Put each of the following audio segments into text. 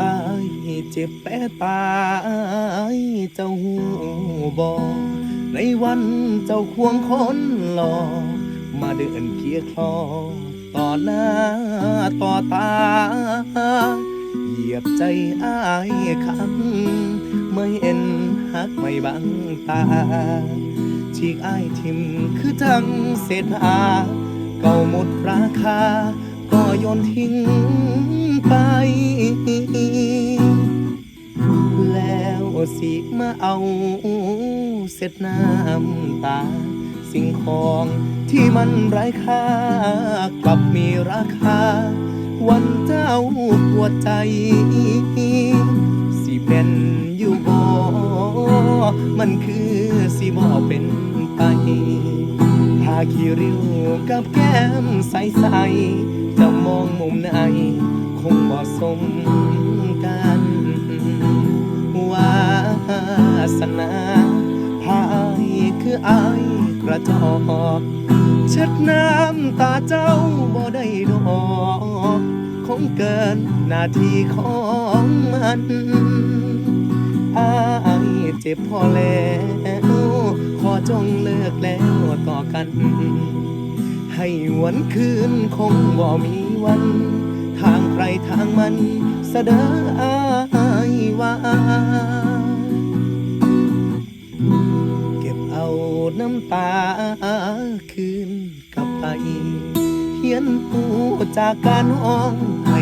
อายเจ็บแปตายเจ้าหูบอในวันเจ้าควงคนหล่อมาเดินเคียคลอต่อหน้าต่อตา เหยียบใจอายคันไม่เอ็นหักไม่บังตาฉีกอายทิมคือทั้งเศษอาเก่าหมดราคา โยนทิ้งไป แล้วสิมาเอาเสร็จน้ำตา สิ่งของที่มันไร้ค่ากลับมีราคา วันเจ้าปวดใจ สิเป็นอยู่บ่ มันคือสิบ่เป็นไปผ้าขี้ริ้วกับแก้มใสๆ องมุมไหน คงเหมาะสมกันวาสนาพายคืออายกระจอกเช็ดน้ำตาเจ้าบ่ได้ดอกคงเกินหน้าที่ของมันอายเจ็บพอแล้วขอจงเลิกแล้วต่อกัน ให้หวนคืนคงบ่มี วัน ทางใครทางมันเสดออายว่าเก็บเอาน้ำตาคืนกลับไปเขียนหูจากการห้องให้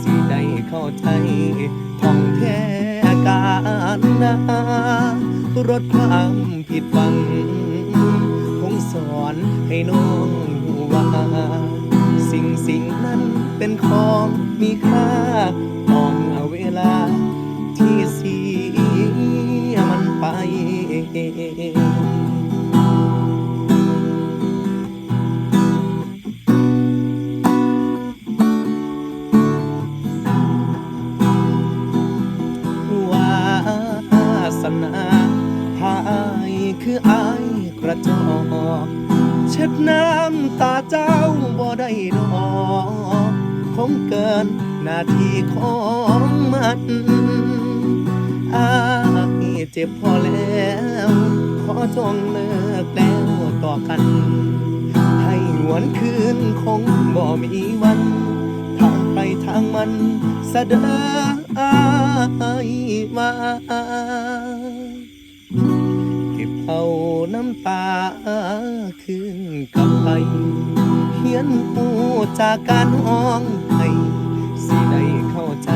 สิได้เข้าใจท่องแท้การนารดความผิดหวัง คงสอนให้น้องว่า เป็นของมีค่าต้องเอาเวลาที่เสียมันไป วาสนาหายคืออายกระจอกเช็ดน้ำตาเจ้าบ่ได้ดอก คงเกินหน้าที่ของมันอายเจ็บพอแล้ว ขอจงเลิกแล้วต่อกัน ให้หวนคืนคงบ่มีวันทางไปทางมันสะเดออายมาเก็บเอาน้ำตาคืนกลับไป เขียนปูจากการห้องให้สิได้เข้าใจ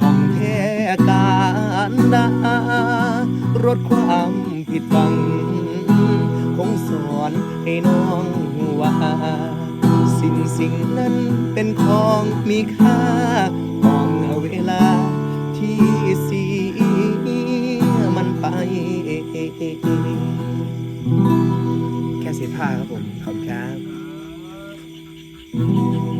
ท่องแท้การดารดความผิดหวัง คงสอนให้น้องว่า สิ่งสิ่งนั้นเป็นของมีค่าต้องเวลาที่เสียมันไปแค่เสียผ้าครับผม ขอบคุณครับ Oh.